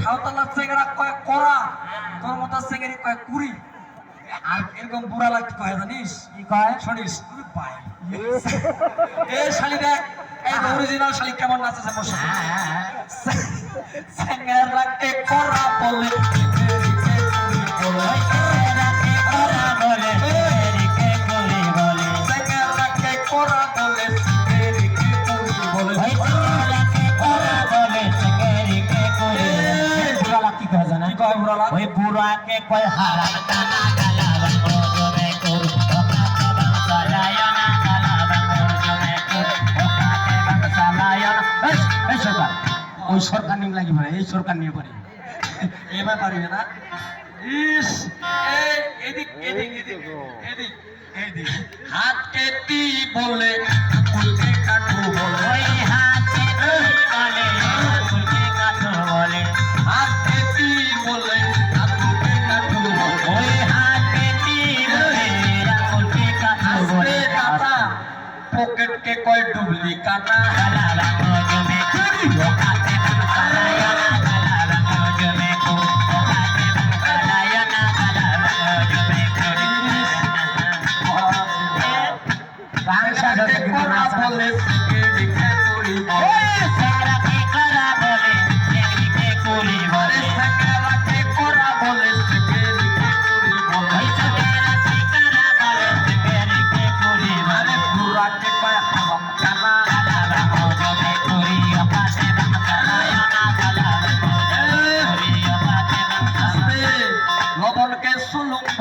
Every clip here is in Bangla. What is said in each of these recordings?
সাঁওতালার চেঙ্গেরা কয়েক করা তোর মতো চেঙ্গেরি কয়েক কুড়ি। আর এরকম বুড়া লাগতে কয় জানিস? কি কয়? শুনিস? তুই পাই এ শালি দেখ এই অরিজিনাল শালি কেমন নাচেছে মোর সাথে চেঙ্গেরাকে করা বলে? কয় জানা কি কয় বুড়া লাগ ওই বুড়াকে কয় হারাম কানা গালা বাঙ্গো জমে কুর এই সরকার, ওই সরকার নিয়ে লাগি পারে এই সরকার নিয়ে পারে এবার পারবে না। ইস এদিক বলে কে কয় ডুবলি কানা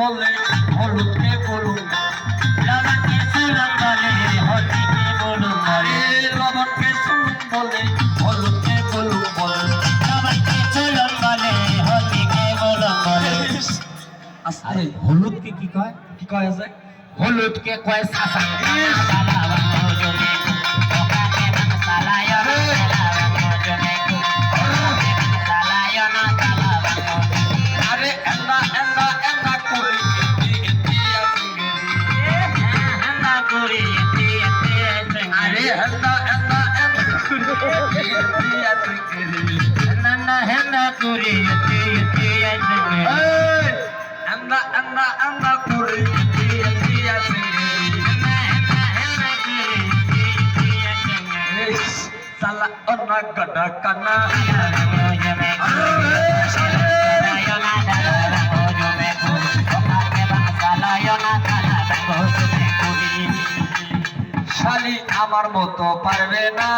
বলে হলুদকে বলুন আরে লবণকে সুলুম বলে হলুদকে বলুন বলে। আস্তে হলুদকে কি কয়? কি কয় আছে? হলুদকে কয় সাসা। করি সালা গডা কানা। শালি আমার মতো পারবে না।